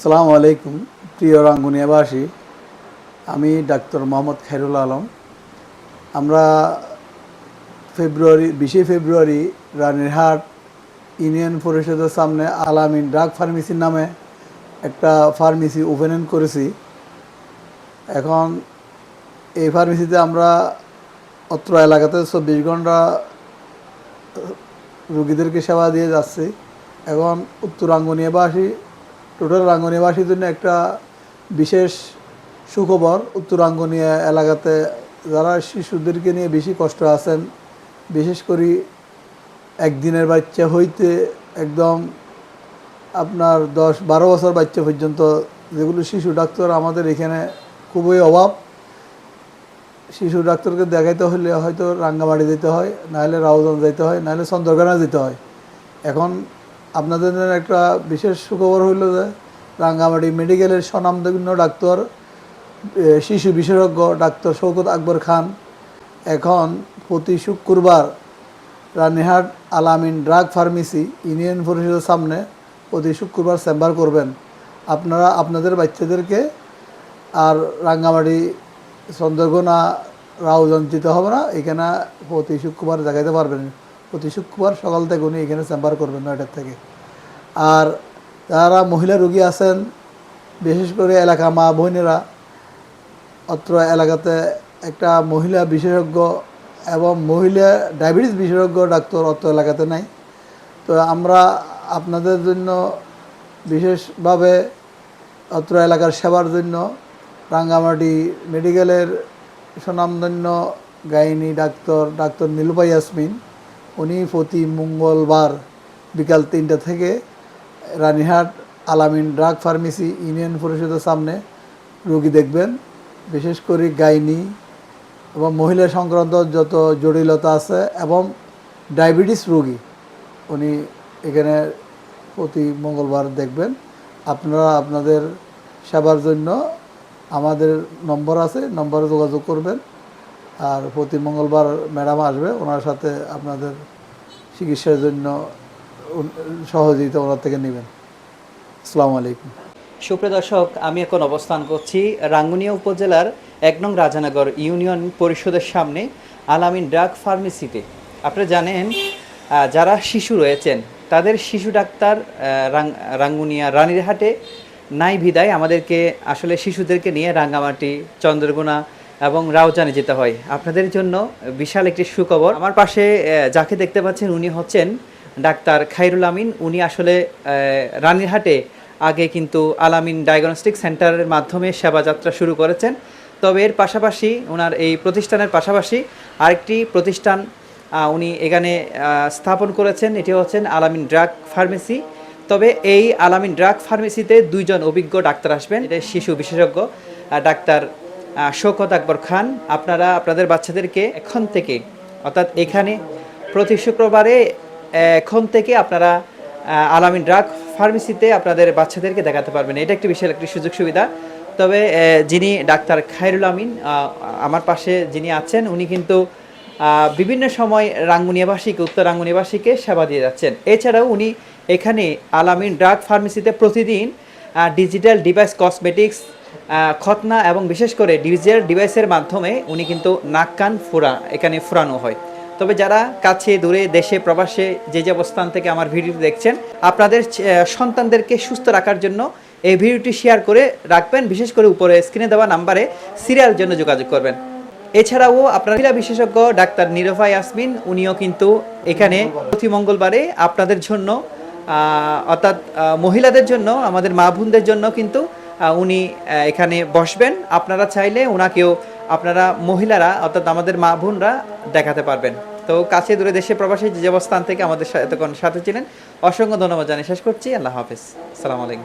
আসসালামু আলাইকুম, প্রিয় রাঙ্গুনিয়াবাসী। আমি ডাক্তার মোহাম্মদ খাইরুল আলম। আমরা ফেব্রুয়ারি, বিশে ফেব্রুয়ারি রানীরহাট ইউনিয়ন পরিষদের সামনে আলামিন ড্রাগ ফার্মেসির নামে একটা ফার্মেসি ওপেন করেছি। এখন এই ফার্মেসিতে আমরা অত্র এলাকাতে চব্বিশ ঘণ্টা রুগীদেরকে সেবা দিয়ে যাচ্ছি। এখন উত্তর রাঙ্গনিয়াবাসী টোটাল রাঙ্গনিয়াবাসীর জন্য একটা বিশেষ সুখবর। উত্তর রাঙ্গনিয়া এলাকাতে যারা শিশুদেরকে নিয়ে বেশি কষ্ট আছেন, বিশেষ করে একদিনের বাচ্চা হইতে একদম আপনার দশ বারো বছর বাচ্চা পর্যন্ত, যেগুলো শিশু ডাক্তার আমাদের এখানে খুবই অভাব। শিশু ডাক্তারকে দেখাইতে হলে হয়তো রাঙ্গামাটি যেতে হয়, নাহলে রাউজান যেতে হয়, নাহলে চন্দ্রকানা যেতে হয়। এখন আপনাদের জন্য একটা বিশেষ সুখবর হইল যে রাঙ্গামাটি মেডিকেলের স্বনামধন্য ডাক্তার শিশু বিশেষজ্ঞ ডাক্তার শৌকত আকবর খান। এখন প্রতি শুক্রবার রানীহাট আলামিন ড্রাগ ফার্মেসি ইউনিয়ন পরিষদের সামনে প্রতি শুক্রবার চেম্বার করবেন। আপনারা, আপনাদের বাচ্চাদেরকে আর রাঙ্গামাটি চন্দ্রগোনা রাও যেতে হবে না, এখানে প্রতি শুক্রবার দেখাইতে পারবেন। প্রতি শুক্রবার সকাল থেকে উনি এখানে চেম্বার করবেন নয়টার থেকে। আর যারা মহিলা রোগী আছেন, বিশেষ করে এলাকা মা বোনেরা, অত্র এলাকাতে একটা মহিলা বিশেষজ্ঞ এবং মহিলা ডায়াবেটিস বিশেষজ্ঞ ডাক্তার অত্র এলাকাতে নাই। তো আমরা আপনাদের জন্য বিশেষভাবে অত্র এলাকার সেবার জন্য রাঙ্গামাটি মেডিকেলের সুনামধন্য gynae doctor doctor Nilupa Yasmin উনি প্রতি মঙ্গলবার বিকাল তিনটা থেকে রানীহাট আলামিন ড্রাগ ফার্মেসি ইউনিয়ন পরিষদের সামনে রুগী দেখবেন। বিশেষ করে গাইনি এবং মহিলা সংক্রান্ত যত জটিলতা আছে এবং ডায়াবেটিস রোগী, উনি এখানে প্রতি মঙ্গলবার দেখবেন। আপনারা আপনাদের সেবার জন্য আমাদের নম্বর আছে, নম্বরে যোগাযোগ করবেন। আর প্রতি মঙ্গলবার ম্যাডাম আসবে, ওনার সাথে আপনাদের চিকিৎসার জন্য সহযোগিতা ওনার থেকে নেবেন। আসসালামু আলাইকুম। সুপ্রিয় দর্শক, আমি এখন অবস্থান করছি রাঙ্গুনিয়া উপজেলার এক নং রাজানগর ইউনিয়ন পরিষদের সামনে আলামিন ড্রাগ ফার্মেসিতে। আপনি জানেন যারা শিশু রয়েছেন, তাদের শিশু ডাক্তার রাঙ্গুনিয়া রানীরহাটে নাই বিদায়। আমাদেরকে, আসলে শিশুদেরকে নিয়ে রাঙ্গামাটি চন্দ্রগোনা এবং রাউজানে যেতে হয়। আপনাদের জন্য বিশাল একটি সুখবর। আমার পাশে যাকে দেখতে পাচ্ছেন উনি হচ্ছেন ডাক্তার খাইরুল আমিন। উনি আসলে রানীরহাটে আগে কিন্তু আলামিন ডায়াগনস্টিক সেন্টারের মাধ্যমে সেবা যাত্রা শুরু করেছেন। তবে এর পাশাপাশি ওনার এই প্রতিষ্ঠানের পাশাপাশি আরেকটি প্রতিষ্ঠান উনি এখানে স্থাপন করেছেন। এটি হচ্ছেন আলামিন ড্রাগ ফার্মেসি। তবে এই আলামিন ড্রাগ ফার্মেসিতে দুইজন অভিজ্ঞ ডাক্তার আসবেন। এটা শিশু বিশেষজ্ঞ ডাক্তার শওকত আকবর খান, আপনারা, আপনাদের বাচ্চাদেরকে এখন থেকে, অর্থাৎ এখানে প্রতি শুক্রবারে, এখন থেকে আপনারা আলামিন ড্রাগ ফার্মেসিতে আপনাদের বাচ্চাদেরকে দেখাতে পারবেন। এটা একটি বিশাল একটি সুযোগ সুবিধা। তবে যিনি ডাক্তার খায়রুল আমিন আমার পাশে যিনি আছেন, উনি কিন্তু বিভিন্ন সময় রাঙ্গুনিয়াবাসীকে, উত্তর রাঙ্গুনিয়াবাসীকে সেবা দিয়ে যাচ্ছেন। এছাড়াও উনি এখানে আলামিন ড্রাগ ফার্মেসিতে প্রতিদিন ডিজিটাল ডিভাইস কসমেটিক্স খতনা এবং বিশেষ করে ডিজিটাল ডিভাইসের মাধ্যমে উনি কিন্তু নাক কান ফোড়া এখানে ফোরানো হয়। তবে যারা কাছে, দূরে, দেশে, প্রবাসে যে যে অবস্থান থেকে আমার ভিডিও দেখছেন, আপনাদের সন্তানদেরকে সুস্থ রাখার জন্য এই ভিডিওটি শেয়ার করে রাখবেন। বিশেষ করে উপরে স্ক্রিনে দেওয়া নাম্বারে সিরিয়াল জন্য যোগাযোগ করবেন। এছাড়াও আপনার বিশেষজ্ঞ ডাক্তার নিরফা ইয়াসমিন, উনিও কিন্তু এখানে প্রতি মঙ্গলবারে আপনাদের জন্য অর্থাৎ মহিলাদের জন্য, আমাদের মা বোনদের জন্য কিন্তু উনি এখানে বসবেন। আপনারা চাইলে ওনাকেও আপনারা মহিলারা, অর্থাৎ আমাদের মা বোনরা দেখাতে পারবেন। তো কাছে দূরে দেশে প্রবাসী যে অবস্থান থেকে আমাদের এতক্ষণ সাথে ছিলেন, অসংখ্য ধন্যবাদ জানিয়ে শেষ করছি। আল্লাহ হাফিজ। সালাম আলাইকুম।